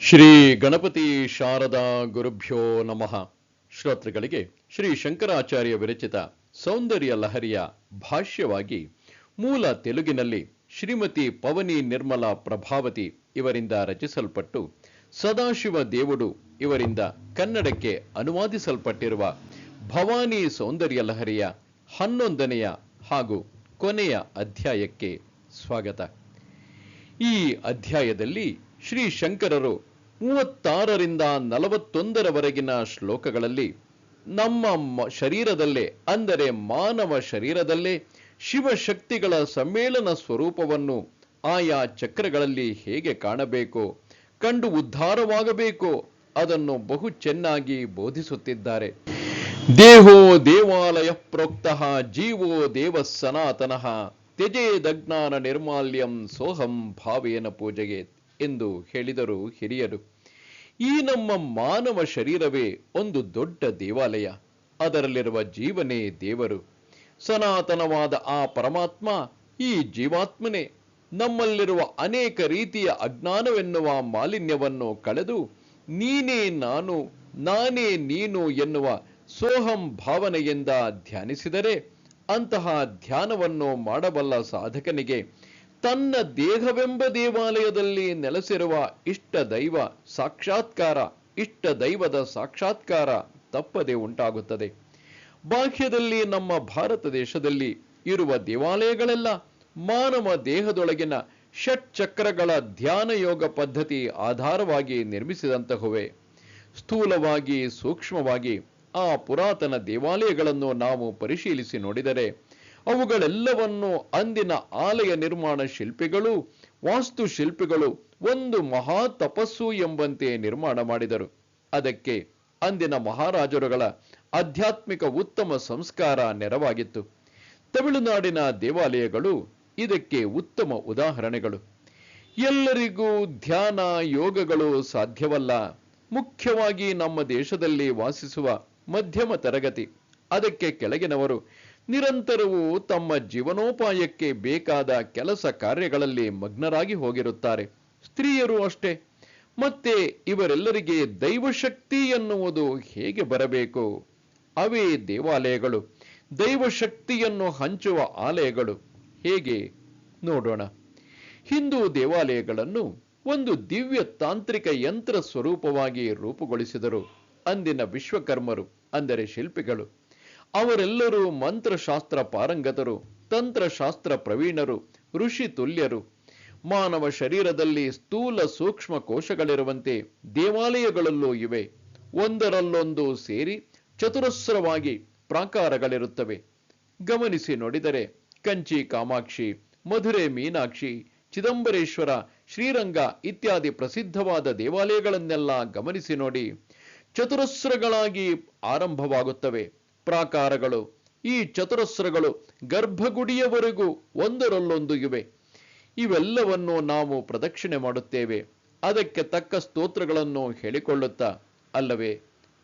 ಶ್ರೀ ಗಣಪತಿ ಶಾರದಾ ಗುರುಭ್ಯೋ ನಮಃ. ಶ್ರೋತೃಗಳಿಗೆ ಶ್ರೀ ಶಂಕರಾಚಾರ್ಯ ವಿರಚಿತ ಸೌಂದರ್ಯ ಲಹರಿಯ ಭಾಷ್ಯವಾಗಿ ಮೂಲ ತೆಲುಗಿನಲ್ಲಿ ಶ್ರೀಮತಿ ಪವನಿ ನಿರ್ಮಲ ಪ್ರಭಾವತಿ ಇವರಿಂದ ರಚಿಸಲ್ಪಟ್ಟು, ಸದಾಶಿವ ದೇವುಡು ಇವರಿಂದ ಕನ್ನಡಕ್ಕೆ ಅನುವಾದಿಸಲ್ಪಟ್ಟಿರುವ ಭವಾನಿ ಸೌಂದರ್ಯ ಲಹರಿಯ ಹನ್ನೊಂದನೆಯ ಹಾಗೂ ಕೊನೆಯ ಅಧ್ಯಾಯಕ್ಕೆ ಸ್ವಾಗತ. ಈ ಅಧ್ಯಾಯದಲ್ಲಿ ಶ್ರೀ ಶಂಕರರು ಮೂವತ್ತಾರರಿಂದ ನಲವತ್ತೊಂದರವರೆಗಿನ ಶ್ಲೋಕಗಳಲ್ಲಿ ನಮ್ಮ ಶರೀರದಲ್ಲೇ, ಅಂದರೆ ಮಾನವ ಶರೀರದಲ್ಲೇ ಶಿವಶಕ್ತಿಗಳ ಸಮ್ಮೇಳನ ಸ್ವರೂಪವನ್ನು ಆಯಾ ಚಕ್ರಗಳಲ್ಲಿ ಹೇಗೆ ಕಾಣಬೇಕು, ಕಂಡು ಉದ್ಧಾರವಾಗಬೇಕೋ, ಅದನ್ನು ಬಹು ಚೆನ್ನಾಗಿ ಬೋಧಿಸುತ್ತಿದ್ದಾರೆ. ದೇಹೋ ದೇವಾಲಯ ಪ್ರೋಕ್ತಃ ಜೀವೋ ದೇವ ಸನಾತನಃ ತ್ಯಜೇದಜ್ಞಾನ ನಿರ್ಮಾಲ್ಯಂ ಸೋಹಂ ಭಾವೇನ ಪೂಜೆಗೆ ಎಂದು ಹೇಳಿದರು ಹಿರಿಯರು. ಈ ನಮ್ಮ ಮಾನವ ಶರೀರವೇ ಒಂದು ದೊಡ್ಡ ದೇವಾಲಯ. ಅದರಲ್ಲಿರುವ ಜೀವನೇ ದೇವರು. ಸನಾತನವಾದ ಆ ಪರಮಾತ್ಮ ಈ ಜೀವಾತ್ಮನೇ. ನಮ್ಮಲ್ಲಿರುವ ಅನೇಕ ರೀತಿಯ ಅಜ್ಞಾನವೆನ್ನುವ ಮಾಲಿನ್ಯವನ್ನು ಕಳೆದು ನೀನೇ ನಾನು, ನಾನೇ ನೀನು ಎನ್ನುವ ಸೋಹಂ ಭಾವನೆಯಿಂದ ಧ್ಯಾನಿಸಿದರೆ ಅಂತಹ ಧ್ಯಾನವನ್ನು ಮಾಡಬಲ್ಲ ಸಾಧಕನಿಗೆ ತನ್ನ ದೇಹವೆಂಬ ದೇವಾಲಯದಲ್ಲಿ ನೆಲೆಸಿರುವ ಇಷ್ಟ ದೈವ ಸಾಕ್ಷಾತ್ಕಾರ, ಇಷ್ಟ ದೈವದ ಸಾಕ್ಷಾತ್ಕಾರ ತಪ್ಪದೆ ಉಂಟಾಗುತ್ತದೆ. ಬಾಹ್ಯದಲ್ಲಿ ನಮ್ಮ ಭಾರತ ದೇಶದಲ್ಲಿ ಇರುವ ದೇವಾಲಯಗಳೆಲ್ಲ ಮಾನವ ದೇಹದೊಳಗಿನ ಷಟ್ ಚಕ್ರಗಳ ಧ್ಯಾನ ಯೋಗ ಪದ್ಧತಿ ಆಧಾರವಾಗಿ ನಿರ್ಮಿಸಿದಂತಹವೆ. ಸ್ಥೂಲವಾಗಿ ಸೂಕ್ಷ್ಮವಾಗಿ ಆ ಪುರಾತನ ದೇವಾಲಯಗಳನ್ನು ನಾವು ಪರಿಶೀಲಿಸಿ ನೋಡಿದರೆ ಅವುಗಳೆಲ್ಲವನ್ನು ಅಂದಿನ ಆಲಯ ನಿರ್ಮಾಣ ಶಿಲ್ಪಿಗಳು, ವಾಸ್ತು ಶಿಲ್ಪಿಗಳು, ಒಂದು ಮಹಾ ತಪಸ್ಸು ಎಂಬಂತೆ ನಿರ್ಮಾಣ ಮಾಡಿದರು. ಅದಕ್ಕೆ ಅಂದಿನ ಮಹಾರಾಜರುಗಳ ಆಧ್ಯಾತ್ಮಿಕ ಉತ್ತಮ ಸಂಸ್ಕಾರ ನೆರವಾಗಿತ್ತು. ತಮಿಳುನಾಡಿನ ದೇವಾಲಯಗಳು ಇದಕ್ಕೆ ಉತ್ತಮ ಉದಾಹರಣೆಗಳು. ಎಲ್ಲರಿಗೂ ಧ್ಯಾನ ಯೋಗಗಳು ಸಾಧ್ಯವಲ್ಲ. ಮುಖ್ಯವಾಗಿ ನಮ್ಮ ದೇಶದಲ್ಲಿ ವಾಸಿಸುವ ಮಧ್ಯಮ ತರಗತಿ. ಅದಕ್ಕೆ ಕೆಳಗಿನವರು ನಿರಂತರವೂ ತಮ್ಮ ಜೀವನೋಪಾಯಕ್ಕೆ ಬೇಕಾದ ಕೆಲಸ ಕಾರ್ಯಗಳಲ್ಲಿ ಮಗ್ನರಾಗಿ ಹೋಗಿರುತ್ತಾರೆ. ಸ್ತ್ರೀಯರು ಅಷ್ಟೇ. ಮತ್ತೆ ಇವರೆಲ್ಲರಿಗೆ ದೈವಶಕ್ತಿ ಎನ್ನುವುದು ಹೇಗೆ ಬರಬೇಕು? ಅವೇ ದೇವಾಲಯಗಳು. ದೈವಶಕ್ತಿಯನ್ನು ಹಂಚುವ ಆಲಯಗಳು. ಹೇಗೆ? ನೋಡೋಣ. ಹಿಂದೂ ದೇವಾಲಯಗಳನ್ನು ಒಂದು ದಿವ್ಯ ತಾಂತ್ರಿಕ ಯಂತ್ರ ಸ್ವರೂಪವಾಗಿ ರೂಪುಗೊಳಿಸಿದರು. ಅಂದಿನ ವಿಶ್ವಕರ್ಮರು, ಅಂದರೆ ಶಿಲ್ಪಿಗಳು. ಅವರೆಲ್ಲರೂ ಮಂತ್ರಶಾಸ್ತ್ರ ಪಾರಂಗತರು, ತಂತ್ರಶಾಸ್ತ್ರ ಪ್ರವೀಣರು, ಋಷಿ ತುಲ್ಯರು. ಮಾನವ ಶರೀರದಲ್ಲಿ ಸ್ಥೂಲ ಸೂಕ್ಷ್ಮ ಕೋಶಗಳಿರುವಂತೆ ದೇವಾಲಯಗಳಲ್ಲೂ ಇವೆ. ಒಂದರಲ್ಲೊಂದು ಸೇರಿ ಚತುರಸ್ರವಾಗಿ ಪ್ರಾಕಾರಗಳಿರುತ್ತವೆ. ಗಮನಿಸಿ ನೋಡಿದರೆ ಕಂಚಿ, ಕಾಮಾಕ್ಷಿ, ಮಧುರೆ, ಮೀನಾಕ್ಷಿ, ಚಿದಂಬರೇಶ್ವರ, ಶ್ರೀರಂಗ ಇತ್ಯಾದಿ ಪ್ರಸಿದ್ಧವಾದ ದೇವಾಲಯಗಳನ್ನೆಲ್ಲ ಗಮನಿಸಿ ನೋಡಿ ಚತುರಸ್ರಗಳಾಗಿ ಆರಂಭವಾಗುತ್ತವೆ. ಪ್ರಾಕಾರಗಳು, ಈ ಚತುರಸ್ರಗಳು ಗರ್ಭಗುಡಿಯವರೆಗೂ ಒಂದರಲ್ಲೊಂದು ಇವೆ. ಇವೆಲ್ಲವನ್ನು ನಾವು ಪ್ರದಕ್ಷಿಣೆ ಮಾಡುತ್ತೇವೆ. ಅದಕ್ಕೆ ತಕ್ಕ ಸ್ತೋತ್ರಗಳನ್ನು ಹೇಳಿಕೊಳ್ಳುತ್ತಾ ಅಲ್ಲವೇ?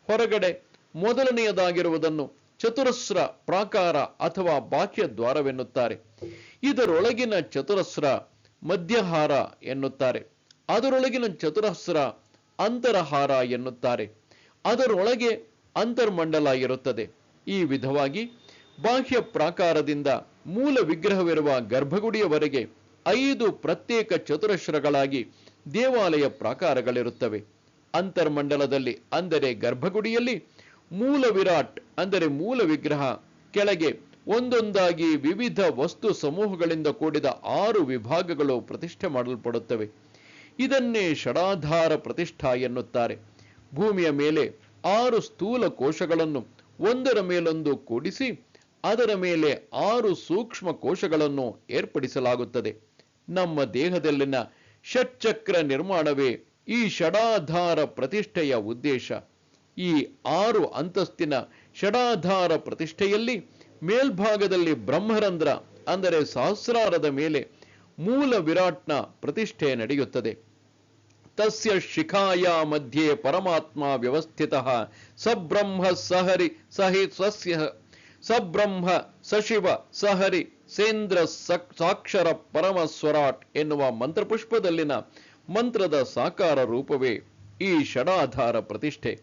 ಹೊರಗಡೆ ಮೊದಲನೆಯದಾಗಿರುವುದನ್ನು ಚತುರಸ್ರ ಪ್ರಾಕಾರ ಅಥವಾ ಬಾಹ್ಯ ದ್ವಾರವೆನ್ನುತ್ತಾರೆ. ಇದರೊಳಗಿನ ಚತುರಸ್ರ ಮಧ್ಯಹಾರ ಎನ್ನುತ್ತಾರೆ. ಅದರೊಳಗಿನ ಚತುರಸ್ರ ಅಂತರಹಾರ ಎನ್ನುತ್ತಾರೆ. ಅದರೊಳಗೆ ಅಂತರ್ಮಂಡಲ ಇರುತ್ತದೆ. ಈ ವಿಧವಾಗಿ ಬಾಹ್ಯ ಪ್ರಾಕಾರದಿಂದ ಮೂಲ ವಿಗ್ರಹವಿರುವ ಗರ್ಭಗುಡಿಯವರೆಗೆ ಐದು ಪ್ರತ್ಯೇಕ ಚತುರಶ್ರಗಳಾಗಿ ದೇವಾಲಯ ಪ್ರಾಕಾರಗಳಿರುತ್ತವೆ. ಅಂತರ್ಮಂಡಲದಲ್ಲಿ ಅಂದರೆ ಗರ್ಭಗುಡಿಯಲ್ಲಿ ಮೂಲ ವಿರಾಟ್ ಅಂದರೆ ಮೂಲ ವಿಗ್ರಹ, ಕೆಳಗೆ ಒಂದೊಂದಾಗಿ ವಿವಿಧ ವಸ್ತು ಸಮೂಹಗಳಿಂದ ಕೂಡಿದ ಆರು ವಿಭಾಗಗಳು ಪ್ರತಿಷ್ಠೆ ಮಾಡಲ್ಪಡುತ್ತವೆ. ಇದನ್ನೇ ಷಡಾಧಾರ ಪ್ರತಿಷ್ಠಾ ಎನ್ನುತ್ತಾರೆ. ಭೂಮಿಯ ಮೇಲೆ ಆರು ಸ್ಥೂಲ ಕೋಶಗಳನ್ನು ಒಂದರ ಮೇಲೊಂದು ಕೂಡಿಸಿ, ಅದರ ಮೇಲೆ ಆರು ಸೂಕ್ಷ್ಮ ಕೋಶಗಳನ್ನು ಏರ್ಪಡಿಸಲಾಗುತ್ತದೆ. ನಮ್ಮ ದೇಹದಲ್ಲಿನ ಷಟ್ಚಕ್ರ ನಿರ್ಮಾಣವೇ ಈ ಷಡಾಧಾರ ಪ್ರತಿಷ್ಠೆಯ ಉದ್ದೇಶ. ಈ ಆರು ಅಂತಸ್ತಿನ ಷಡಾಧಾರ ಪ್ರತಿಷ್ಠೆಯಲ್ಲಿ ಮೇಲ್ಭಾಗದಲ್ಲಿ ಬ್ರಹ್ಮರಂಧ್ರ, ಅಂದರೆ ಸಹಸ್ರಾರದ ಮೇಲೆ ಮೂಲ ವಿರಾಟ್ನ ಪ್ರತಿಷ್ಠೆ ನಡೆಯುತ್ತದೆ. ತಸ್ಯ ಶಿಖಾಯ ಮಧ್ಯೆ ಪರಮಾತ್ಮ ವ್ಯವಸ್ಥಿತ ಸಬ್ರಹ್ಮ ಸಹರಿ ಸಹಿ ಸಸ್ಯ ಸಬ್ರಹ್ಮ ಸಶಿವ ಸಹರಿ ಸೇಂದ್ರ ಸಕ್- ಸಾಕ್ಷರ ಪರಮ ಸ್ವರಾಟ್ ಎನ್ನುವ ಮಂತ್ರಪುಷ್ಪದಲ್ಲಿನ ಮಂತ್ರದ ಸಾಕಾರ ರೂಪವೇ ಈ ಷಡಾಧಾರ ಪ್ರತಿಷ್ಠೆ।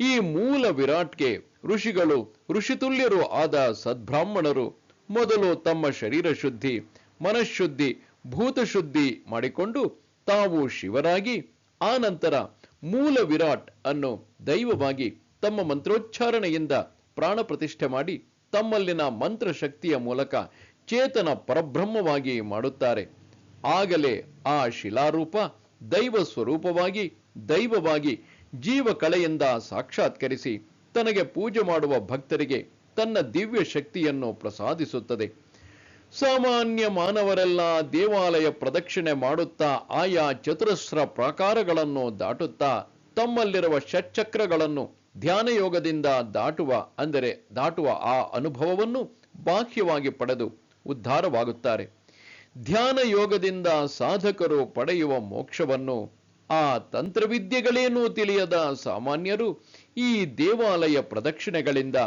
ಈ ಮೂಲ ವಿರಾಟ್ಗೆ ಋಷಿಗಳು, ಋಷಿತುಲ್ಯರು ಆದ ಸದ್ಬ್ರಾಹ್ಮಣರು ಮೊದಲು ತಮ್ಮ ಶರೀರ ಶುದ್ಧಿ, ಮನಃಶುದ್ಧಿ, ಭೂತಶುದ್ಧಿ ಮಾಡಿಕೊಂಡು ತಾವು ಶಿವರಾಗಿ ಆನಂತರ ಮೂಲ ವಿರಾಟ್ ಅನ್ನು ದೈವವಾಗಿ ತಮ್ಮ ಮಂತ್ರೋಚ್ಚಾರಣೆಯಿಂದ ಪ್ರಾಣ ಪ್ರತಿಷ್ಠೆ ಮಾಡಿ ತಮ್ಮಲ್ಲಿನ ಮಂತ್ರ ಶಕ್ತಿಯ ಮೂಲಕ ಚೇತನ ಪರಬ್ರಹ್ಮವಾಗಿ ಮಾಡುತ್ತಾರೆ. ಆಗಲೇ ಆ ಶಿಲಾರೂಪ ದೈವ ಸ್ವರೂಪವಾಗಿ, ದೈವವಾಗಿ ಜೀವ ಕಲೆಯಿಂದ ಸಾಕ್ಷಾತ್ಕರಿಸಿ ತನಗೆ ಪೂಜೆ ಮಾಡುವ ಭಕ್ತರಿಗೆ ತನ್ನ ದಿವ್ಯ ಶಕ್ತಿಯನ್ನು ಪ್ರಸಾದಿಸುತ್ತದೆ. ಸಾಮಾನ್ಯ ಮಾನವರೆಲ್ಲ ದೇವಾಲಯ ಪ್ರದಕ್ಷಿಣೆ ಮಾಡುತ್ತಾ ಆಯಾ ಚತುರಸ್ರ ಪ್ರಾಕಾರಗಳನ್ನು ದಾಟುತ್ತಾ ತಮ್ಮಲ್ಲಿರುವ ಷಟ್ಚಕ್ರಗಳನ್ನು ಧ್ಯಾನ ಯೋಗದಿಂದ ದಾಟುವ, ಅಂದರೆ ದಾಟುವ ಆ ಅನುಭವವನ್ನು ಬಾಹ್ಯವಾಗಿ ಪಡೆದು ಉದ್ಧಾರವಾಗುತ್ತಾರೆ. ಧ್ಯಾನ ಯೋಗದಿಂದ ಸಾಧಕರು ಪಡೆಯುವ ಮೋಕ್ಷವನ್ನು ಆ ತಂತ್ರವಿದ್ಯೆಗಳೇನೂ ತಿಳಿಯದ ಸಾಮಾನ್ಯರು ಈ ದೇವಾಲಯ ಪ್ರದಕ್ಷಿಣೆಗಳಿಂದ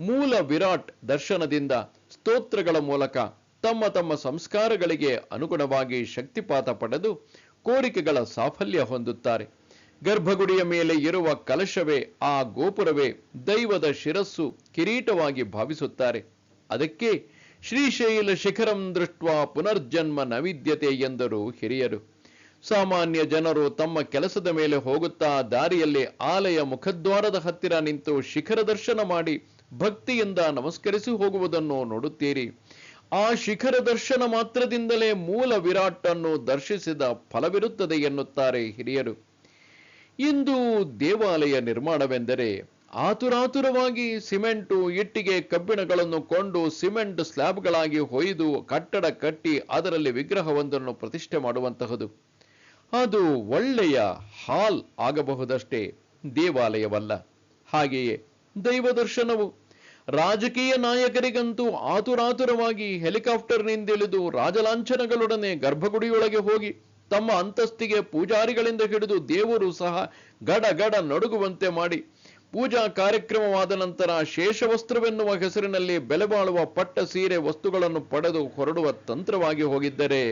ಮೂಲ ವಿರಾಟ್ ದರ್ಶನದಿಂದ ಸ್ತೋತ್ರಗಳ ಮೂಲಕ ತಮ್ಮ ತಮ್ಮ ಸಂಸ್ಕಾರಗಳಿಗೆ ಅನುಗುಣವಾಗಿ ಶಕ್ತಿಪಾತ ಪಡೆದು ಕೋರಿಕೆಗಳ ಸಾಫಲ್ಯ ಹೊಂದುತ್ತಾರೆ. ಗರ್ಭಗುಡಿಯ ಮೇಲೆ ಇರುವ ಕಲಶವೇ, ಆ ಗೋಪುರವೇ ದೈವದ ಶಿರಸ್ಸು ಕಿರೀಟವಾಗಿ ಭಾವಿಸುತ್ತಾರೆ. ಅದಕ್ಕೆ ಶ್ರೀಶೈಲ ಶಿಖರಂ ದೃಷ್ಟ ಪುನರ್ಜನ್ಮ ನವಿದ್ಯತೆ ಎಂದರು ಹಿರಿಯರು. ಸಾಮಾನ್ಯ ಜನರು ತಮ್ಮ ಕೆಲಸದ ಮೇಲೆ ಹೋಗುತ್ತಾ ದಾರಿಯಲ್ಲಿ ಆಲಯ ಮುಖದ್ವಾರದ ಹತ್ತಿರ ನಿಂತು ಶಿಖರ ದರ್ಶನ ಮಾಡಿ ಭಕ್ತಿಯಿಂದ ನಮಸ್ಕರಿಸಿ ಹೋಗುವುದನ್ನು ನೋಡುತ್ತೀರಿ. ಆ ಶಿಖರ ದರ್ಶನ ಮಾತ್ರದಿಂದಲೇ ಮೂಲ ವಿರಾಟ್ ಅನ್ನು ದರ್ಶಿಸಿದ ಫಲವಿರುತ್ತದೆ ಎನ್ನುತ್ತಾರೆ ಹಿರಿಯರು. ಇಂದು ದೇವಾಲಯ ನಿರ್ಮಾಣವೆಂದರೆ ಆತುರಾತುರವಾಗಿ ಸಿಮೆಂಟು, ಇಟ್ಟಿಗೆ, ಕಬ್ಬಿಣಗಳನ್ನು ಕೊಂಡು ಸಿಮೆಂಟ್ ಸ್ಲ್ಯಾಬ್ಗಳಾಗಿ ಹೊಯ್ದು ಕಟ್ಟಡ ಕಟ್ಟಿ ಅದರಲ್ಲಿ ವಿಗ್ರಹವೊಂದನ್ನು ಪ್ರತಿಷ್ಠೆ ಮಾಡುವಂತಹದು. ಅದು ಒಳ್ಳೆಯ ಹಾಲ್ ಆಗಬಹುದಷ್ಟೇ, ದೇವಾಲಯವಲ್ಲ. ಹಾಗೆಯೇ ದೈವ ದರ್ಶನವು ರಾಜಕೀಯ ನಾಯಕರಿಗಂತೂ ಆತುರಾತುರವಾಗಿ ಹೆಲಿಕಾಪ್ಟರ್ನಿಂದಿಳಿದು ರಾಜಲಾಂಛನಗಳೊಡನೆ ಗರ್ಭಗುಡಿಯೊಳಗೆ ಹೋಗಿ ತಮ್ಮ ಅಂತಸ್ತಿಗೆ ಪೂಜಾರಿಗಳಿಂದ ಹಿಡಿದು ದೇವರು ಸಹ ಗಡ ಗಡ ನಡುಗುವಂತೆ ಮಾಡಿ ಪೂಜಾ ಕಾರ್ಯಕ್ರಮವಾದ ನಂತರ ಶೇಷವಸ್ತ್ರವೆನ್ನುವ ಹೆಸರಿನಲ್ಲಿ ಬೆಲೆಬಾಳುವ ಪಟ್ಟ ಸೀರೆ ವಸ್ತುಗಳನ್ನು ಪಡೆದು ಹೊರಡುವ ತಂತ್ರವಾಗಿ ಹೋಗಿದ್ದರೆ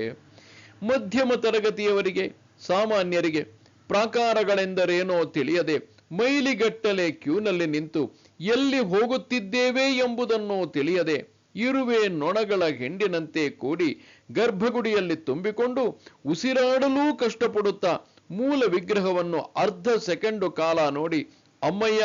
ಮಧ್ಯಮ ತರಗತಿಯವರಿಗೆ, ಸಾಮಾನ್ಯರಿಗೆ ಪ್ರಾಕಾರಗಳೆಂದರೇನೋ ತಿಳಿಯದೆ ಮೈಲಿಗಟ್ಟಲೆ ಕ್ಯೂನಲ್ಲಿ ನಿಂತು ಎಲ್ಲಿ ಹೋಗುತ್ತಿದ್ದೇವೆ ಎಂಬುದನ್ನು ತಿಳಿಯದೆ ಇರುವೆ ನೊಣಗಳ ಹೆಂಡಿನಂತೆ ಕೂಡಿ ಗರ್ಭಗುಡಿಯಲ್ಲಿ ತುಂಬಿಕೊಂಡು ಉಸಿರಾಡಲೂ ಕಷ್ಟಪಡುತ್ತಾ ಮೂಲ ವಿಗ್ರಹವನ್ನು ಅರ್ಧ ಸೆಕೆಂಡು ಕಾಲ ನೋಡಿ, ಅಮ್ಮಯ್ಯ,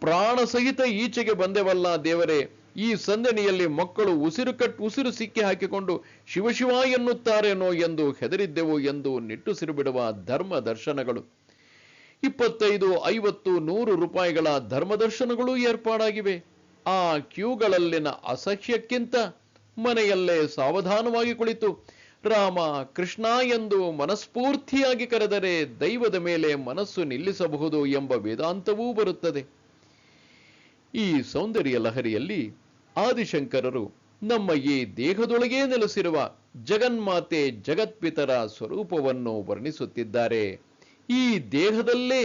ಪ್ರಾಣ ಸಹಿತ ಈಚೆಗೆ ಬಂದೆವಲ್ಲ ದೇವರೇ, ಈ ಸಂದಣಿಯಲ್ಲಿ ಮಕ್ಕಳು ಉಸಿರು ಕಟ್, ಉಸಿರು ಸಿಕ್ಕಿ ಹಾಕಿಕೊಂಡು ಶಿವಶಿವ ಎನ್ನುತ್ತಾರೇನೋ ಎಂದು ಹೆದರಿದ್ದೆವು ಎಂದು ನಿಟ್ಟುಸಿರು ಬಿಡುವ ಧರ್ಮ ದರ್ಶನಗಳು. ಇಪ್ಪತ್ತೈದು, ಐವತ್ತು, ನೂರು ರೂಪಾಯಿಗಳ ಧರ್ಮದರ್ಶನಗಳು ಏರ್ಪಾಡಾಗಿವೆ. ಆ ಕ್ಯೂಗಳಲ್ಲಿನ ಅಸಹ್ಯಕ್ಕಿಂತ ಮನೆಯಲ್ಲೇ ಸಾವಧಾನವಾಗಿ ಕುಳಿತು ರಾಮ ಕೃಷ್ಣ ಎಂದು ಮನಸ್ಫೂರ್ತಿಯಾಗಿ ಕರೆದರೆ ದೈವದ ಮೇಲೆ ಮನಸ್ಸು ನಿಲ್ಲಿಸಬಹುದು ಎಂಬ ವೇದಾಂತವೂ ಬರುತ್ತದೆ. ಈ ಸೌಂದರ್ಯ ಲಹರಿಯಲ್ಲಿ ಆದಿಶಂಕರರು ನಮ್ಮ ಈ ದೇಹದೊಳಗೇ ನೆಲೆಸಿರುವ ಜಗನ್ಮಾತೆ ಜಗತ್ಪಿತರ ಸ್ವರೂಪವನ್ನು ವರ್ಣಿಸುತ್ತಿದ್ದಾರೆ. ಈ ದೇಹದಲ್ಲೇ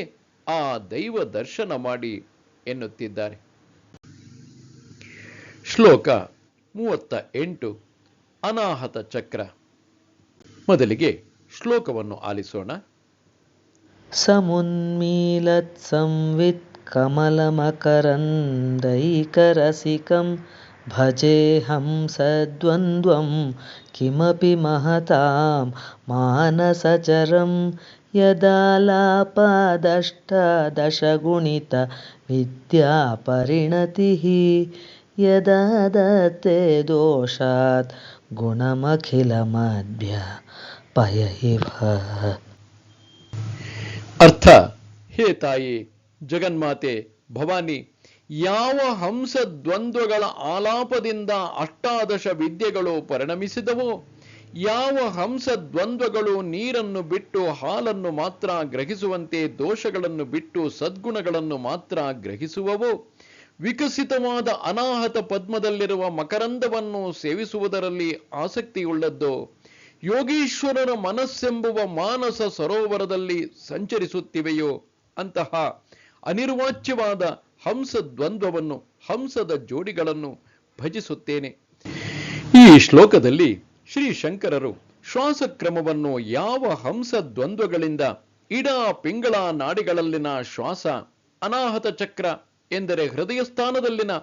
ಆ ದೈವ ದರ್ಶನ ಮಾಡಿ ಎನ್ನುತ್ತಿದ್ದಾರೆ ಶ್ಲೋಕ ಮೂವತ್ತ ಎಂಟು ಅನಾಹತ ಚಕ್ರ ಮೊದಲಿಗೆ ಶ್ಲೋಕವನ್ನು ಆಲಿಸೋಣ समुन्मीलत्संवित्कमलमकरन्दैकरसिकं भजेऽहं सद्वन्द्वं किमपि महतां मानसचरं यदालापादष्टादशगुणितविद्यापरिणतिः यदा दत्ते दोषात् गुणमखिलमद्य पय इव ಅರ್ಥ ಹೇ ತಾಯಿ ಜಗನ್ಮಾತೆ ಭವಾನಿ ಯಾವ ಹಂಸ ದ್ವಂದ್ವಗಳ ಆಲಾಪದಿಂದ ಅಷ್ಟಾದಶ ವಿದ್ಯೆಗಳು ಪರಿಣಮಿಸಿದವೋ ಯಾವ ಹಂಸ ದ್ವಂದ್ವಗಳು ನೀರನ್ನು ಬಿಟ್ಟು ಹಾಲನ್ನು ಮಾತ್ರ ಗ್ರಹಿಸುವಂತೆ ದೋಷಗಳನ್ನು ಬಿಟ್ಟು ಸದ್ಗುಣಗಳನ್ನು ಮಾತ್ರ ಗ್ರಹಿಸುವವೋ? ವಿಕಸಿತವಾದ ಅನಾಹತ ಪದ್ಮದಲ್ಲಿರುವ ಮಕರಂದವನ್ನು ಸೇವಿಸುವುದರಲ್ಲಿ ಆಸಕ್ತಿಯುಳ್ಳದ್ದೋ? ಯೋಗೀಶ್ವರರ ಮನಸ್ಸೆಂಬುವ ಮಾನಸ ಸರೋವರದಲ್ಲಿ ಸಂಚರಿಸುತ್ತಿವೆಯೋ? ಅಂತಹ ಅನಿರ್ವಾಚ್ಯವಾದ ಹಂಸ ದ್ವಂದ್ವವನ್ನು ಹಂಸದ ಜೋಡಿಗಳನ್ನು ಭಜಿಸುತ್ತೇನೆ. ಈ ಶ್ಲೋಕದಲ್ಲಿ ಶ್ರೀ ಶಂಕರರು ಶ್ವಾಸಕ್ರಮವನ್ನು ಯಾವ ಹಂಸ ದ್ವಂದ್ವಗಳಿಂದ ಇಡ ಪಿಂಗಳ ನಾಡಿಗಳಲ್ಲಿನ ಶ್ವಾಸ, ಅನಾಹತ ಚಕ್ರ ಎಂದರೆ ಹೃದಯ ಸ್ಥಾನದಲ್ಲಿನ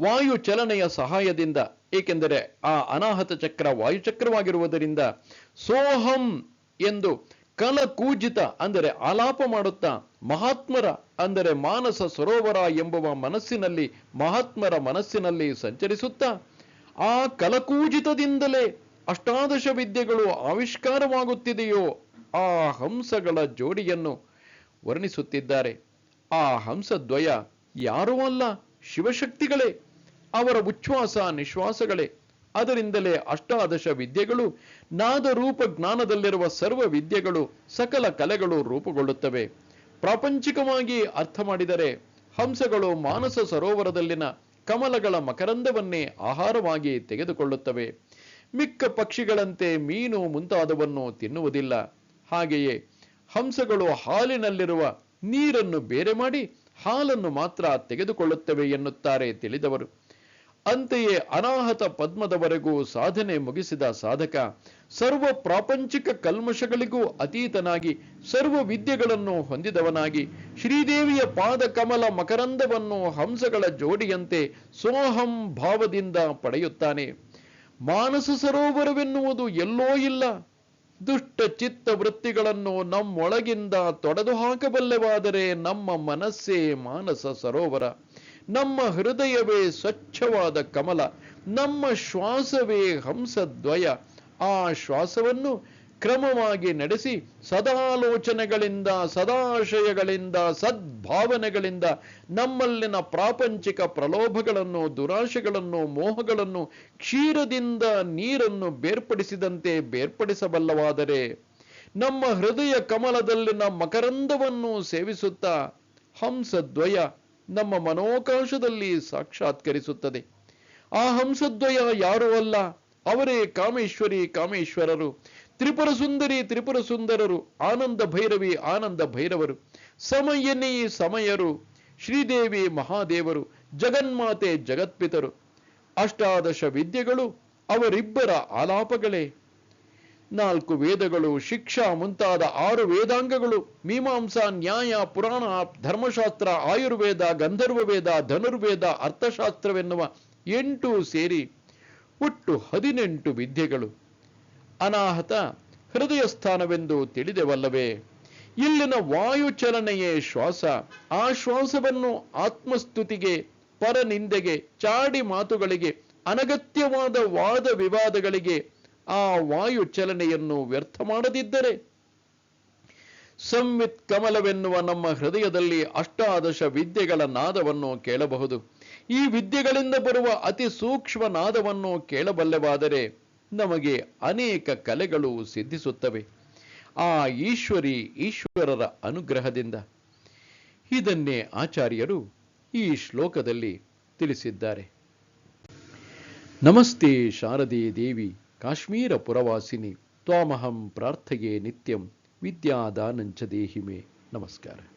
ವಾಯು ಚಲನೆಯ ಸಹಾಯದಿಂದ, ಏಕೆಂದರೆ ಆ ಅನಾಹತ ಚಕ್ರ ವಾಯುಚಕ್ರವಾಗಿರುವುದರಿಂದ ಸೋಹಂ ಎಂದು ಕಲಕೂಜಿತ ಅಂದರೆ ಆಲಾಪ ಮಾಡುತ್ತಾ ಮಹಾತ್ಮರ ಅಂದರೆ ಮಾನಸ ಸರೋವರ ಎಂಬುವ ಮನಸ್ಸಿನಲ್ಲಿ ಮಹಾತ್ಮರ ಮನಸ್ಸಿನಲ್ಲಿ ಸಂಚರಿಸುತ್ತಾ ಆ ಕಲಕೂಜಿತದಿಂದಲೇ ಅಷ್ಟಾದಶ ವಿದ್ಯೆಗಳು ಆವಿಷ್ಕಾರವಾಗುತ್ತಿದೆಯೋ ಆ ಹಂಸಗಳ ಜೋಡಿಯನ್ನು ವರ್ಣಿಸುತ್ತಿದ್ದಾರೆ. ಆ ಹಂಸದ್ವಯ ಯಾರೂ ಅಲ್ಲ, ಶಿವಶಕ್ತಿಗಳೇ. ಅವರ ಉಚ್ಛ್ವಾಸ ನಿಶ್ವಾಸಗಳೇ. ಅದರಿಂದಲೇ ಅಷ್ಟಾದಶ ವಿದ್ಯೆಗಳು ನಾದ ರೂಪ ಜ್ಞಾನದಲ್ಲಿರುವ ಸರ್ವ ವಿದ್ಯೆಗಳು ಸಕಲ ಕಲೆಗಳು ರೂಪುಗೊಳ್ಳುತ್ತವೆ. ಪ್ರಾಪಂಚಿಕವಾಗಿ ಅರ್ಥ ಮಾಡಿದರೆ ಹಂಸಗಳು ಮಾನಸ ಸರೋವರದಲ್ಲಿನ ಕಮಲಗಳ ಮಕರಂದವನ್ನೇ ಆಹಾರವಾಗಿ ತೆಗೆದುಕೊಳ್ಳುತ್ತವೆ. ಮಿಕ್ಕ ಪಕ್ಷಿಗಳಂತೆ ಮೀನು ಮುಂತಾದವನ್ನು ತಿನ್ನುವುದಿಲ್ಲ. ಹಾಗೆಯೇ ಹಂಸಗಳು ಹಾಲಿನಲ್ಲಿರುವ ನೀರನ್ನು ಬೇರೆ ಮಾಡಿ ಹಾಲನ್ನು ಮಾತ್ರ ತೆಗೆದುಕೊಳ್ಳುತ್ತವೆ ಎನ್ನುತ್ತಾರೆ ತಿಳಿದವರು. ಅಂತೆಯೇ ಅನಾಹತ ಪದ್ಮದವರೆಗೂ ಸಾಧನೆ ಮುಗಿಸಿದ ಸಾಧಕ ಸರ್ವ ಪ್ರಾಪಂಚಿಕ ಕಲ್ಮಶಗಳಿಗೂ ಅತೀತನಾಗಿ ಸರ್ವ ವಿದ್ಯೆಗಳನ್ನು ಹೊಂದಿದವನಾಗಿ ಶ್ರೀದೇವಿಯ ಪಾದ ಕಮಲ ಮಕರಂದವನ್ನು ಹಂಸಗಳ ಜೋಡಿಯಂತೆ ಸೋಹಂ ಭಾವದಿಂದ ಪಡೆಯುತ್ತಾನೆ. ಮಾನಸ ಸರೋವರವೆನ್ನುವುದು ಎಲ್ಲೋ ಇಲ್ಲ. ದುಷ್ಟ ಚಿತ್ತ ವೃತ್ತಿಗಳನ್ನು ನಮ್ಮೊಳಗಿಂದ ತೊಡೆದು ಹಾಕಬಲ್ಲೆವಾದರೆ ನಮ್ಮ ಮನಸ್ಸೇ ಮಾನಸ ಸರೋವರ. ನಮ್ಮ ಹೃದಯವೇ ಸ್ವಚ್ಛವಾದ ಕಮಲ. ನಮ್ಮ ಶ್ವಾಸವೇ ಹಂಸದ್ವಯ. ಆ ಶ್ವಾಸವನ್ನು ಕ್ರಮವಾಗಿ ನಡೆಸಿ ಸದಾಲೋಚನೆಗಳಿಂದ, ಸದಾಶಯಗಳಿಂದ, ಸದ್ಭಾವನೆಗಳಿಂದ ನಮ್ಮಲ್ಲಿನ ಪ್ರಾಪಂಚಿಕ ಪ್ರಲೋಭಗಳನ್ನು, ದುರಾಶೆಗಳನ್ನು, ಮೋಹಗಳನ್ನು ಕ್ಷೀರದಿಂದ ನೀರನ್ನು ಬೇರ್ಪಡಿಸಿದಂತೆ ಬೇರ್ಪಡಿಸಬಲ್ಲವಾದರೆ ನಮ್ಮ ಹೃದಯ ಕಮಲದಲ್ಲಿನ ಮಕರಂದವನ್ನು ಸೇವಿಸುತ್ತಾ ಹಂಸದ್ವಯ ನಮ್ಮ ಮನೋಕಾಶದಲ್ಲಿ ಸಾಕ್ಷಾತ್ಕರಿಸುತ್ತದೆ. ಆ ಹಂಸದ್ವಯ ಯಾರೂ ಅಲ್ಲ, ಅವರೇ ಕಾಮೇಶ್ವರಿ ಕಾಮೇಶ್ವರರು. ತ್ರಿಪುರ ಸುಂದರಿ, ತ್ರಿಪುರ ಸುಂದರರು, ಆನಂದ ಭೈರವಿ, ಆನಂದ ಭೈರವರು, ಸಮಯನಿ ಸಮಯರು, ಶ್ರೀದೇವಿ ಮಹಾದೇವರು, ಜಗನ್ಮಾತೆ ಜಗತ್ಪಿತರು. ಅಷ್ಟಾದಶ ವಿದ್ಯೆಗಳು ಅವರಿಬ್ಬರ ಆಲಾಪಗಳೇ. ನಾಲ್ಕು ವೇದಗಳು, ಶಿಕ್ಷಾ ಮುಂತಾದ ಆರು ವೇದಾಂಗಗಳು, ಮೀಮಾಂಸಾ, ನ್ಯಾಯ, ಪುರಾಣ, ಧರ್ಮಶಾಸ್ತ್ರ, ಆಯುರ್ವೇದ ಗಂಧರ್ವ ವೇದ ಧನುರ್ವೇದ, ಅರ್ಥಶಾಸ್ತ್ರವೆನ್ನುವ ಎಂಟು ಸೇರಿ ಒಟ್ಟು ಹದಿನೆಂಟು ವಿದ್ಯೆಗಳು. ಅನಾಹತ ಹೃದಯ ಸ್ಥಾನವೆಂದು ತಿಳಿದೆವಲ್ಲವೇ? ಇಲ್ಲಿನ ವಾಯುಚಲನೆಯೇ ಶ್ವಾಸ. ಆ ಶ್ವಾಸವನ್ನು ಆತ್ಮಸ್ತುತಿಗೆ, ಪರನಿಂದೆಗೆ, ಚಾಡಿ ಮಾತುಗಳಿಗೆ, ಅನಗತ್ಯವಾದ ವಾದ ವಿವಾದಗಳಿಗೆ ಆ ವಾಯು ಚಲನೆಯನ್ನು ವ್ಯರ್ಥ ಮಾಡದಿದ್ದರೆ? ಸಂವಿತ್ ಕಮಲವೆನ್ನುವ ನಮ್ಮ ಹೃದಯದಲ್ಲಿ ಅಷ್ಟಾದಶ ವಿದ್ಯೆಗಳ ನಾದವನ್ನು ಕೇಳಬಹುದು. ಈ ವಿದ್ಯೆಗಳಿಂದ ಬರುವ ಅತಿ ಸೂಕ್ಷ್ಮ ನಾದವನ್ನು ಕೇಳಬಲ್ಲೆವಾದರೆ ನಮಗೆ ಅನೇಕ ಕಲೆಗಳು ಸಿದ್ಧಿಸುತ್ತವೆ. ಆ ಈಶ್ವರಿ ಈಶ್ವರರ ಅನುಗ್ರಹದಿಂದ ಇದನ್ನೇ ಆಚಾರ್ಯರು ಈ ಶ್ಲೋಕದಲ್ಲಿ ತಿಳಿಸಿದ್ದಾರೆ. ನಮಸ್ತೆ ಶಾರದೆ ದೇವಿ, ಕಾಶ್ಮೀರ ಪುರವಾಸಿನಿ, ತ್ವಾಮಹಂ ಪ್ರಾರ್ಥೆಯೇ ನಿತ್ಯಂ ವಿದ್ಯಾದಾನಂಚ ದೇಹಿಮೆ. ನಮಸ್ಕಾರ.